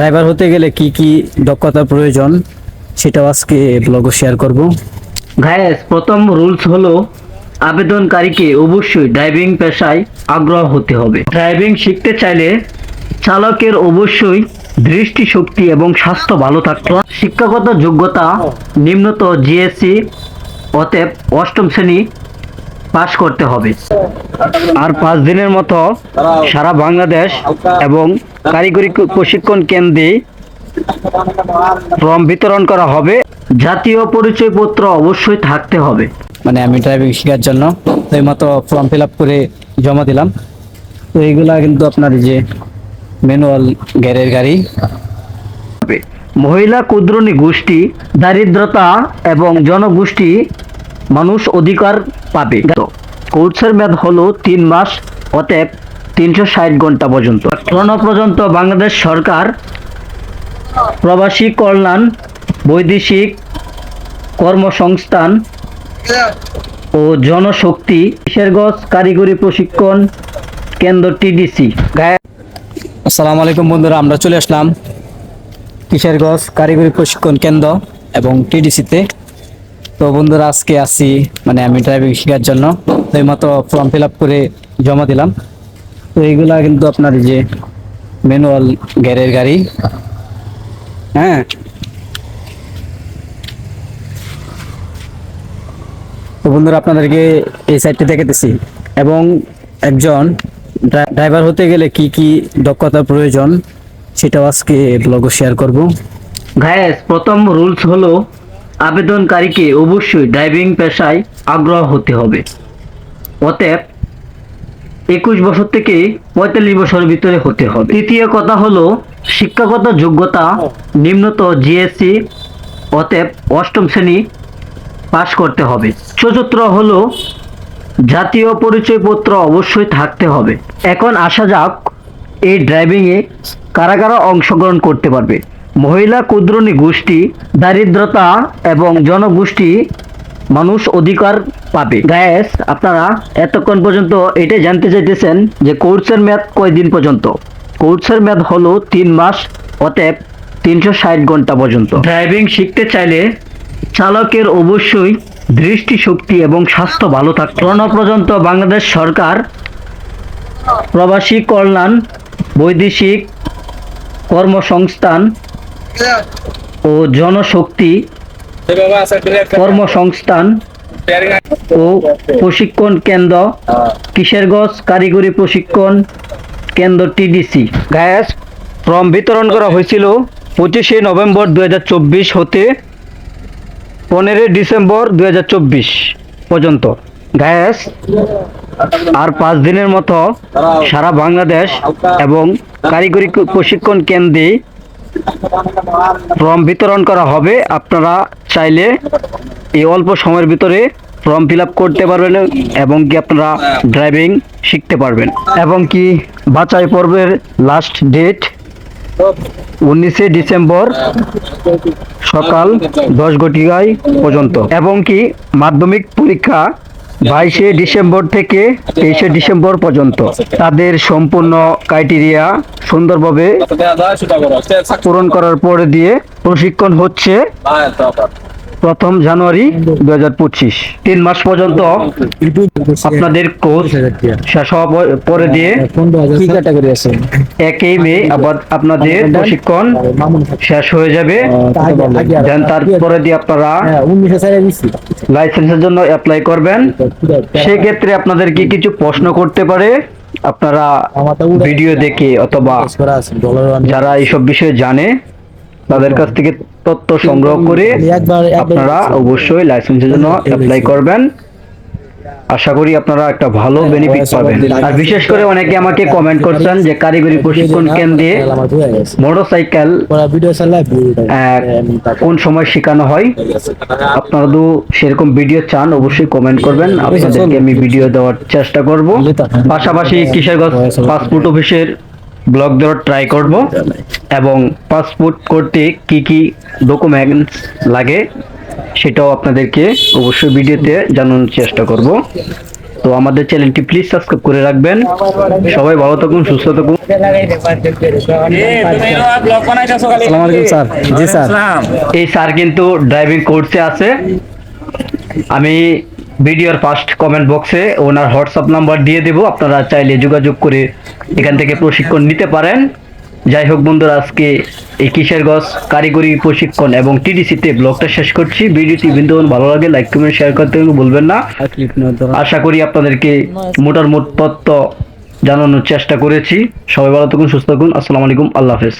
Driver হতে গেলে কি কি দক্ষতার প্রয়োজন, সেটাও আজকে ব্লগে শেয়ার করব। গায়েস প্রথম রুলস হলো, আবেদনকারীকে অবশ্যই ড্রাইভিং পেশায় আগ্রহ হতে হবে। ড্রাইভিং শিখতে চাইলে চালকের অবশ্যই দৃষ্টিশক্তি এবং স্বাস্থ্য ভালো থাকতে। শিক্ষাগত যোগ্যতা, নিম্নত জিএসসি অতএব অষ্টম শ্রেণি পাশ করতে হবে। আর পাঁচ দিনের মতো সারা বাংলাদেশ এবং কারিগরি প্রশিক্ষণ কেন্দ্রে ফর্ম বিতরণ করা হবে। জাতীয় পরিচয়পত্র অবশ্যই থাকতে হবে। মানে আমি ড্রাইভিং শেখার জন্য এই মতো ফর্ম ফিল আপ করে জমা দিলাম। তো এইগুলা কিন্তু আপনার যে ম্যানুয়াল গ্যারের গাড়ি। মহিলা ক্ষুদ্রনী গোষ্ঠী দারিদ্রতা এবং জনগোষ্ঠী মানুষ অধিকার পাবে। কোর্সের মেয়াদ হলো তিন মাস অতএব তিনশো ষাট ঘণ্টা পর্যন্ত। এখনও পর্যন্ত বাংলাদেশ সরকার, প্রবাসী কল্যাণ, বৈদেশিক কর্মসংস্থান ও জনশক্তি কিশোরগঞ্জ কারিগরি প্রশিক্ষণ কেন্দ্র টিডিসি আসসালামু আলাইকুম বন্ধুরা, আমরা চলে আসলাম কিশোরগঞ্জ কারিগরি প্রশিক্ষণ কেন্দ্র এবং টিডিসিতে তো। বন্ধুরা, আজকে আসি মানে আমি ড্রাইভিং শেখার জন্য। তো এই মতো ফর্ম ফিল আপ করে জমা দিলাম। তো এইগুলা কিন্তু আপনার যে ম্যানুয়াল গ্যারের গাড়ি। হ্যাঁ। তো বন্ধুরা, আপনাদেরকে এই সাইডটি দেখাতেছি এবং একজন ড্রাই- ড্রাইভার হতে গেলে কি কি দক্ষতার প্রয়োজন, সেটাও আজকে ব্লগে শেয়ার করব। গায়েস প্রথম রুলস হলো, আবেদনকারীকে অবশ্যই ড্রাইভিং পেশায় আগ্রহ হতে হবে। অতএব একুশ বছর থেকে পঁয়তাল্লিশ বছরের ভিতরে হতে হবে। তৃতীয় কথা হলো শিক্ষাগত যোগ্যতা, নিম্নত জিএসসি অতএব অষ্টম শ্রেণি পাশ করতে হবে। চতুর্থ হলো জাতীয় পরিচয়পত্র অবশ্যই থাকতে হবে। এখন আসা যাক এই ড্রাইভিংয়ে কারা কারা অংশগ্রহণ করতে পারবে। মহিলা ক্ষুদ্রনী গোষ্ঠী দারিদ্রতা এবং জনগোষ্ঠী মানুষ অধিকার পাবে। গ্যাস আপনারা এতক্ষণ পর্যন্ত এটাই জানতে চাইতেছেন যে কোর্সের মেয়াদ কয়দিন পর্যন্ত? কোর্সের মেয়াদ হলো তিন মাস, অতএব তিনশো ষাট ঘণ্টা পর্যন্ত। ড্রাইভিং শিখতে চাইলে চালকের অবশ্যই দৃষ্টিশক্তি এবং স্বাস্থ্য ভালো হবে। এখনও পর্যন্ত বাংলাদেশ সরকার প্রবাসী কল্যাণ, বৈদেশিক কর্মসংস্থান ও জনশক্তি কর্মসংস্থান ও প্রশিক্ষণ কেন্দ্র কিশোরগঞ্জ কারিগরি প্রশিক্ষণ কেন্দ্র টিডিসি গ্যাস ফর্ম বিতরণ করা হয়েছিল পঁচিশে নভেম্বর দুই হাজার চব্বিশ হতে পনেরোই ডিসেম্বর দুই হাজার চব্বিশ পর্যন্ত। গ্যাস আর পাঁচ দিনের মতো সারা বাংলাদেশ এবং কারিগরি প্রশিক্ষণ কেন্দ্রে ফর্ম বিতরণ করা হবে। আপনারা চাইলে এই অল্প সময়ের ভিতরে ফর্ম ফিল করতে পারবেন এবং কি আপনারা ড্রাইভিং শিখতে পারবেন। এবং কি বাছাই পর্বের লাস্ট ডেট উনিশে ডিসেম্বর সকাল দশ ঘটিকায় পর্যন্ত। এবং কি মাধ্যমিক পরীক্ষা বাইশে ডিসেম্বর থেকে তেইশে ডিসেম্বর পর্যন্ত। তাদের সম্পূর্ণ ক্রাইটেরিয়া সুন্দরভাবে পূরণ করার পরে দিয়ে প্রশিক্ষণ হচ্ছে প্রথম জানুয়ারি দু হাজার পঁচিশ। তিন মাস পর্যন্ত আপনাদের কোর্স শেষ হওয়া পরে দিয়ে কি ক্যাটাগরি আছে? একই মে আবার আপনাদের প্রশিক্ষণ শেষ হয়ে যাবে। দেন তারপরে দিয়ে আপনারা লাইসেন্সের জন্য অ্যাপ্লাই করবেন। সেক্ষেত্রে আপনাদের কি কিছু প্রশ্ন করতে পারে? আপনারা ভিডিও দেখে অথবা যারা এইসব বিষয়ে জানে তাদের কাছ থেকে তথ্য সংগ্রহ করে আপনারা অবশ্যই লাইসেন্সের জন্য অ্যাপ্লাই করবেন। আশা করি আপনারা একটা ভালো বেনিফিট পাবেন। আর বিশেষ করে অনেকে আমাকে কমেন্ট করছেন যে কারিগরি প্রশিক্ষণ কেন্দ্রে মোটরসাইকেল কোন সময় শেখানো হয়। আপনারা তো সেরকম ভিডিও চান অবশ্যই কমেন্ট করবেন। আপনাদেরকে আমি ভিডিও দেওয়ার চেষ্টা করব। পাশাপাশি কিশোরগঞ্জ পাসপোর্ট অফিসের ব্লগ দেওয়ার ট্রাই করব। এবং পাসপোর্ট করতে কি কি ডকুমেন্টস লাগে সেটাও আপনাদেরকে অবশ্যই ভিডিওতে জানানোর চেষ্টা করব। তো আমাদের চ্যানেলটি প্লিজ সাবস্ক্রাইব করে রাখবেন। সবাই ভালো থাকুন সুস্থ থাকুন। স্যার। জি স্যার। এই স্যার কিন্তু ড্রাইভিং কোর্সে আছে। আমি ভিডিওর ফার্স্ট কমেন্ট বক্সে ওনার হোয়াটসঅ্যাপ নাম্বার দিয়ে দেব। আপনারা চাইলে যোগাযোগ করে এখান থেকে প্রশিক্ষণ নিতে পারেন। যাই হোক বন্ধুরা, আজকে এই কিশোরগঞ্জ কারিগরি প্রশিক্ষণ এবং টিডিসিতে ব্লগটা শেষ করছি। ভিডিওটি বিন্দু ভালো লাগে লাইক কমেন্ট শেয়ার করতে বলবেন না। আশা করি আপনাদেরকে মোটার মোট তত্ত্ব জানানোর চেষ্টা করেছি। সবাই ভালো থাকুন, সুস্থ থাকুন। আসসালামু আলাইকুম, আল্লাহ হাফেজ।